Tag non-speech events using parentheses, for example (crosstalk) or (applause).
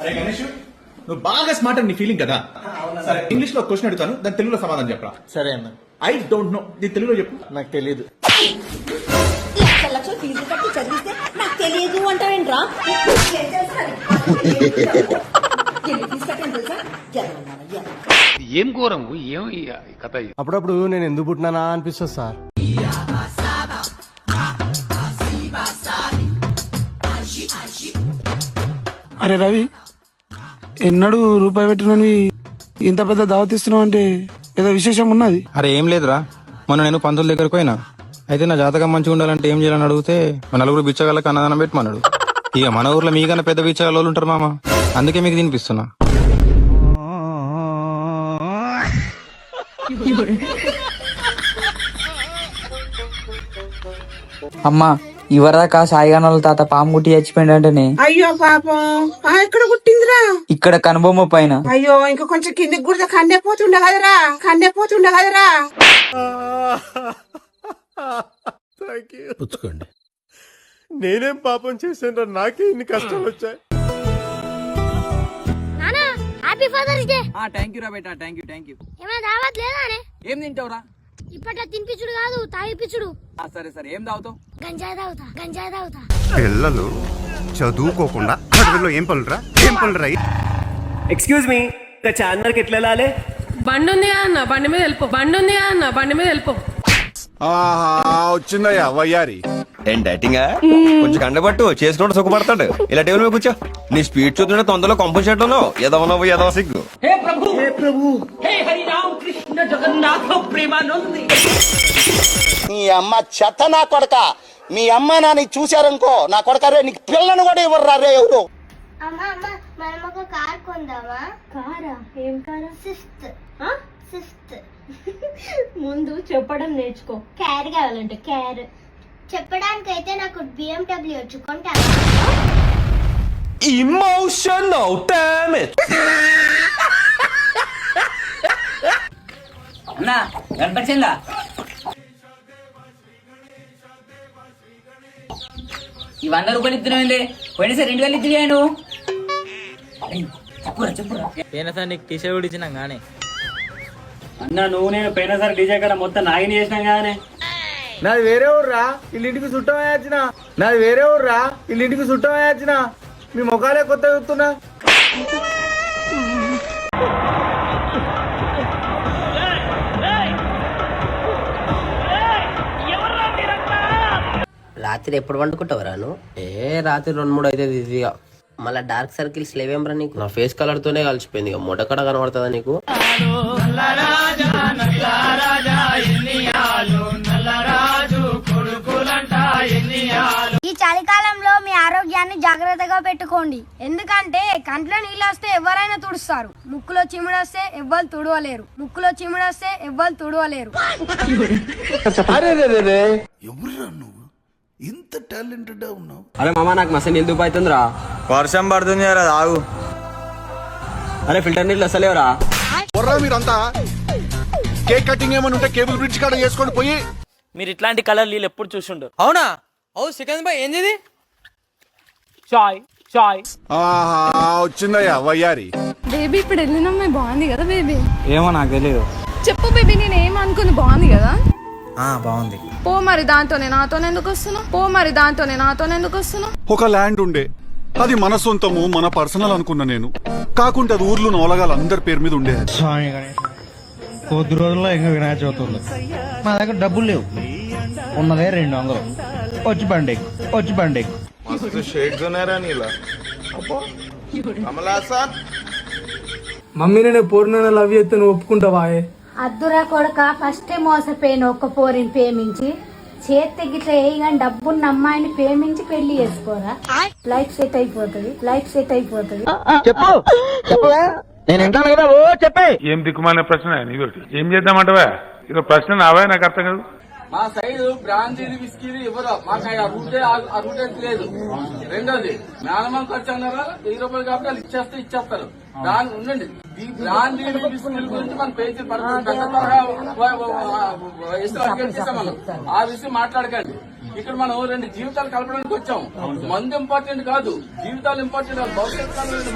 అరే గణేష్ నువ్వు బాగా స్మార్ట్ అని నీ ఫీలింగ్ కదా? సరే. ఇంగ్లీష్లో క్వశ్చన్ అడుగుతాను దాని తెలుగులో సమాధానం చెప్పరా? సరే అన్న. ఐ డోంట్ నో నీ తెలుగులో చెప్పు. నాకు తెలియదు లక్షల లక్షలు ఫీజు కట్టి చదివిస్తే నాకు తెలియదు అంటావేంట్రా? ఎన్ని ఫీజు కట్టాను తెలుసా? జరగన్నారా జరగ ఏం ఘోరం? ఏం ఈ కథ? అప్పుడప్పుడు నేను ఎందుకు పుట్టినానా అనిపిస్తుంది సార్. అరే రవి ఎన్నడూ రూపాయి పెట్టినవి ఇంత పెద్ద దావత్ ఇస్తున్నావు అంటే ఏదో విశేషం ఉన్నది? అరే ఏం లేదురా. మొన్న నేను పంతుల దగ్గరకు పోయినా. అయితే నా జాతకం మంచిగా ఉండాలంటే ఏం చేయాలని అడిగితే మా నలుగురు బిచ్చగాళ్ళకి అన్నదానం పెట్టమన్నాడు. ఇక మన ఊర్లో మీకన్నా పెద్ద బిచ్చగాళ్ళు ఉంటారు మామ. అందుకే మీకు తినిపిస్తున్నా. అమ్మా ఇవరదాకా సాయిగానోళ్ళ తాత పాము గుట్టి చచ్చిపోయిందంటేనే అయ్యో పాపం. ఆ ఎక్కడ కుట్టిందిరా ఇక్కడ కనుబొమ్మ పైన. అయ్యో ఇంకా కొంచెం కిందికి కూడా కండే పోతుండే కదరా? కండే పోతుండే కదరా? పుచ్చుకోండి. నేనేం పాపం చేశాను నాకే ఇన్ని కష్టాలు వచ్చాయి. నానా happy father's day thank you రా బేటా థ్యాంక్ యూ థ్యాంక్ యూ ఏమైనా దావత్ లేదా అనే? ఏం తింటావురా? ఇప్పట తినిపించుడు కాదు తాగిపించుడు. సరే సరే. ఏం తాగుతావు? గంజాయి తాగుతా గంజాయి తాగుతా. పిల్లలు చదువుకోకుండా అడవిలో ఏం పనులురా? ఏం పనులురా? ఎక్స్క్యూజ్ మీ చార్మినార్కి ఎట్లా వెళ్ళాలి? బండి ఉంది అన్న బండి మీద వెళ్ళిపో బండి ఉంది అన్న బండి మీద వెళ్ళిపో. వచ్చిందయ్యా వయ్యారి. ఏం డైటింగ్? కొంచెం కండబట్టు చేసుకుంటూ సుఖపడతాడు. ఇలా టేబుల్ మీద కూర్చో. నీ స్పీడ్ చూస్తుంటే తొందరలో కంపు చేయడంలో ఎదవ నవ్వు ఎదవ సిగ్గు. నీ అమ్మ చెత్త నా కొడక. మీ అమ్మ నాని చూశారనుకో నా కొడక రే నీకు పిల్లను కూడా ఇవ్వరు రే ఎవరు? అమ్మా అమ్మా మనం ఒక కార్ కొందామా? కారా? ఏం కారా? సిఫ్త్ సిఫ్త్ (laughs) ముందు చెప్పడం నేర్చుకో. క్యార్ కావాలంటే క్యార్. చెప్పడానికి అయితే నాకు బిఎండబ్ల్యూ వచ్చు కొంటా ఇమోషనల్ డామేజ్ అన్నా కనపరిచిందా? ఈ వంద రూపాయలు ఇస్తున్నాయింది పోయినసారి రెండు వేలు ఇచ్చినా నువ్వు చెప్పురా చెప్పురా. పోయినసారి నీకు టీ షర్ట్ కూడా ఇచ్చినాం కానీ. అన్న నువ్వు నేను పోయినసారి డీజే కాడ మొత్తం నాగిని చేసినాం కానీ నాది వేరే ఊర్రా ఇల్లింటికి చుట్టమే వచ్చిన నాది వేరే ఊర్రా ఇల్లింటికి చుట్టమే వచ్చిన మీ ముఖాలే కొత్త చూస్తున్నా. రాత్రి ఎప్పుడు వండుకుంటావురా నువ్వు? ఏ రాత్రి రెండు మూడు అయితే ఇదిగా మళ్ళా డార్క్ సర్కిల్స్ లేవేమ్రా నీకు? నా ఫేస్ కలర్ తోనే కలిసిపోయింది ఇక మొడకడ కనబడుతుందా నీకు? ఆరోగ్యాన్ని జాగ్రత్తగా పెట్టుకోండి. ఎందుకంటే కంట్లో నీళ్ళు వస్తే ఎవరైనా తుడుస్తారు. ముక్కులో చిముడు వస్తే ఎవ్వరు తుడవలేరు. ముక్కులో చిముడు వస్తే ఎవ్వరు తుడవలేరు. అరే మామ నాకు మసన్ ఎందుకు అవుతుందిరా వర్షం పడుతుంది కదా ఆగు. అరే ఫిల్టర్ నీళ్ళు వస్తలేవురా బొర్రా మీరంతా. కేక్ కటింగ్ ఏమైనా ఉంటే కేబుల్ బ్రిడ్జ్ కాడ చేసుకొని పోయి మీరు ఇట్లాంటి కలర్ నీళ్ళు ఎప్పుడు చూసిండు. అవునా? అవు సెకండ్ బాయ్ ఏంది చాయ్ చాయ్. ఆహా వచ్చిందయ్యా వయ్యారి. బేబీ ఇప్పుడు వెళ్ళిన అమ్మాయి బాగుంది కదా బేబీ? ఏమో నాకు తెలియదు చెప్పు బేబీ నేను ఏమనుకుని బాగుంది కదా? బాగుంది. పో మరి దాంతోనే నాతోనే ఎందుకు వస్తున్నావు? పో మరి దాంతోనే నాతోనే ఎందుకు వస్తున్నావు? ఒక ల్యాండ్ ఉండే. అది మన సొంతము మన పర్సనల్ అనుకున్నా నేను. కాకుంటే అది ఊర్లో నవలగాల అందరి పేరు మీద ఉండే స్వామి కొద్ది రోజుల్లో ఇంకా వినాయక చవితి ఉంది. మా దగ్గర డబ్బులు లేవు. ఉన్నదే రెండు వందలు. వచ్చి బండి వచ్చి బండి ఎక్కు. మస్తు షేడ్స్ ఉన్నారా నీలా కమలాసన్ మమ్మీ నేను పూర్ణ లవ్ చేస్తే నువ్వు ఒప్పుకుంటావా అద్దురా కొడక ఫస్ట్ మోసపోయిన ఒక్క పోరిని ప్రేమించి చేతి గిట్ల వేయగానే డబ్బున్న అమ్మాయిని ప్రేమించి పెళ్ళి చేసుకోరా? లైఫ్ సెట్ అయిపోతుంది లైఫ్ సెట్ అయిపోతుంది. ఏం దిక్కుమాలిన ప్రశ్న ఏం చేద్దామంటవా? ఇదో ప్రశ్న నావా నాకు అర్థం కాదు. మా సైడ్ బ్రాండ్ విస్కీది ఇవ్వరు. మాకు ఆ రూటే ఆ రూటే లేదు. రెండోది మేనమామ ఖర్చు అన్నారా? వెయ్యి రూపాయలు కాబట్టి ఇచ్చేస్తే ఇచ్చేస్తారు. దాని ఉండండి. ఈ బ్రాండ్ విస్కీల గురించి మన పేజీ పడుతుంది. మనం. ఆ విషయం మాట్లాడకండి. ఇక్కడ మనం రెండు జీవితాలు కలపడానికి వచ్చాం. మందు ఇంపార్టెంట్ కాదు. జీవితాలు ఇంపార్టెంట్ కాదు. భవిష్యత్ కాలం గురించి